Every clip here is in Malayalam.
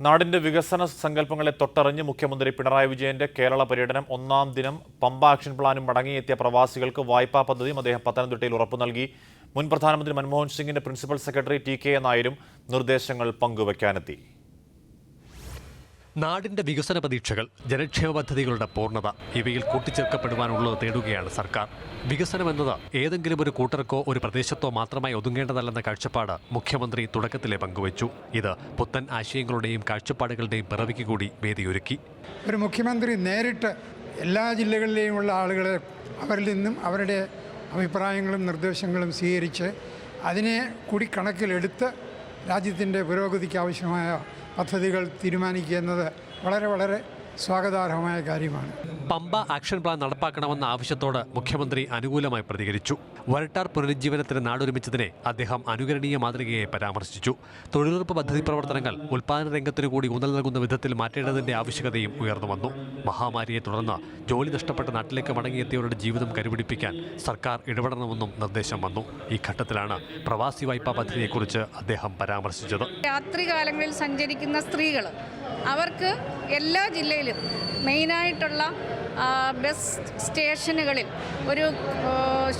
നാടിന്റെ വികസന സങ്കല്പങ്ങളെ തൊട്ടറിഞ്ഞ് മുഖ്യമന്ത്രി പിണറായി വിജയന്റെ കേരള പര്യടനം ഒന്നാം ദിനം പമ്പ ആക്ഷൻ പ്ലാനും മടങ്ങിയെത്തിയ പ്രവാസികൾക്ക് വായ്പാ പദ്ധതിയും അദ്ദേഹം പത്തനംതിട്ടയിൽ ഉറപ്പു നൽകി. മുൻ പ്രധാനമന്ത്രി മൻമോഹൻ സിംഗിന്റെ പ്രിൻസിപ്പൽ സെക്രട്ടറി ടി കെ നായരും നിർദ്ദേശങ്ങൾ പങ്കുവയ്ക്കാനെത്തി നാടിന്റെ വികസന പ്രതീക്ഷകൾ ജനക്ഷേമ പദ്ധതികളുടെ പൂർണത ഇവയിൽ കൂട്ടിച്ചേർക്കപ്പെടുവാനുള്ളത് തേടുകയാണ് സർക്കാർ. വികസനം എന്നത് ഏതെങ്കിലും ഒരു കൂട്ടർക്കോ ഒരു പ്രദേശത്തോ മാത്രമായി ഒതുങ്ങേണ്ടതല്ലെന്ന കാഴ്ചപ്പാട് മുഖ്യമന്ത്രി തുടക്കത്തിലെ പങ്കുവച്ചു. ഇത് പുത്തൻ ആശയങ്ങളുടെയും കാഴ്ചപ്പാടുകളുടെയും പിറവിക്ക് കൂടി വേദിയൊരുക്കി. ഒരു മുഖ്യമന്ത്രി നേരിട്ട് എല്ലാ ജില്ലകളിലെയുമുള്ള ആളുകളെ അവരിൽ നിന്നും അവരുടെ അഭിപ്രായങ്ങളും നിർദ്ദേശങ്ങളും സ്വീകരിച്ച് അതിനെ കൂടി കണക്കിലെടുത്ത് രാജ്യത്തിന്റെ പുരോഗതിക്ക് ആവശ്യമായ പദ്ധതികൾ തീരുമാനിക്കുന്നത് വളരെ വളരെ സ്വാഗതാർഹമായ കാര്യമാണ്. പമ്പ ആക്ഷൻ പ്ലാൻ നടപ്പാക്കണമെന്ന ആവശ്യത്തോട് മുഖ്യമന്ത്രി അനുകൂലമായി പ്രതികരിച്ചു. വരട്ടാർ പുനരുജ്ജീവനത്തിന് നാടൊരുമിച്ചതിനെ അദ്ദേഹം അനുകരണീയ മാതൃകയെ പരാമർശിച്ചു. തൊഴിലുറപ്പ് പദ്ധതി പ്രവർത്തനങ്ങൾ ഉൽപ്പാദന രംഗത്തിനു കൂടി ഊന്നൽ നൽകുന്ന വിധത്തിൽ മാറ്റേണ്ടതിന്റെ ആവശ്യകതയും ഉയർന്നു വന്നു. മഹാമാരിയെ തുടർന്ന് ജോലി നഷ്ടപ്പെട്ട നാട്ടിലേക്ക് മടങ്ങിയെത്തിയവരുടെ ജീവിതം കരുപിടിപ്പിക്കാൻ സർക്കാർ ഇടപെടണമെന്നും നിർദ്ദേശം വന്നു. ഈ ഘട്ടത്തിലാണ് പ്രവാസി വായ്പാ പദ്ധതിയെക്കുറിച്ച് അദ്ദേഹം പരാമർശിച്ചത്. രാത്രികാലങ്ങളിൽ സഞ്ചരിക്കുന്ന സ്ത്രീകൾ അവർക്ക് എല്ലാ ജില്ലയിലും മെയിനായിട്ടുള്ള ബസ് സ്റ്റേഷനുകളിൽ ഒരു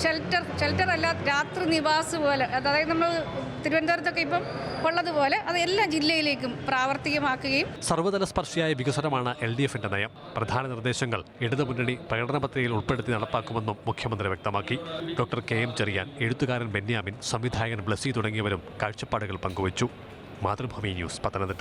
ഷെൽട്ടർ ഷെൽട്ടർ അല്ല രാത്രി നിവാസ് പോലെ അതായത് നമ്മൾ തിരുവനന്തപുരത്തൊക്കെ ഇപ്പം ഉള്ളതുപോലെ അത് എല്ലാ ജില്ലയിലേക്കും പ്രാവർത്തികമാക്കുകയും സർവതല സ്പർശിയായ വികസനമാണ് എൽ ഡി എഫിന്റെ നയം. പ്രധാന നിർദ്ദേശങ്ങൾ ഇടതുമുന്നണി പ്രകടന പത്രികയിൽ ഉൾപ്പെടുത്തി നടപ്പാക്കുമെന്നും മുഖ്യമന്ത്രി വ്യക്തമാക്കി. ഡോക്ടർ കെ എം ചെറിയാൻ എഴുത്തുകാരൻ ബെന്യാമിൻ സംവിധായകൻ ബ്ലസി തുടങ്ങിയവരും കാഴ്ചപ്പാടുകൾ പങ്കുവച്ചു. മാതൃഭൂമി ന്യൂസ് പത്തനംതിട്ട.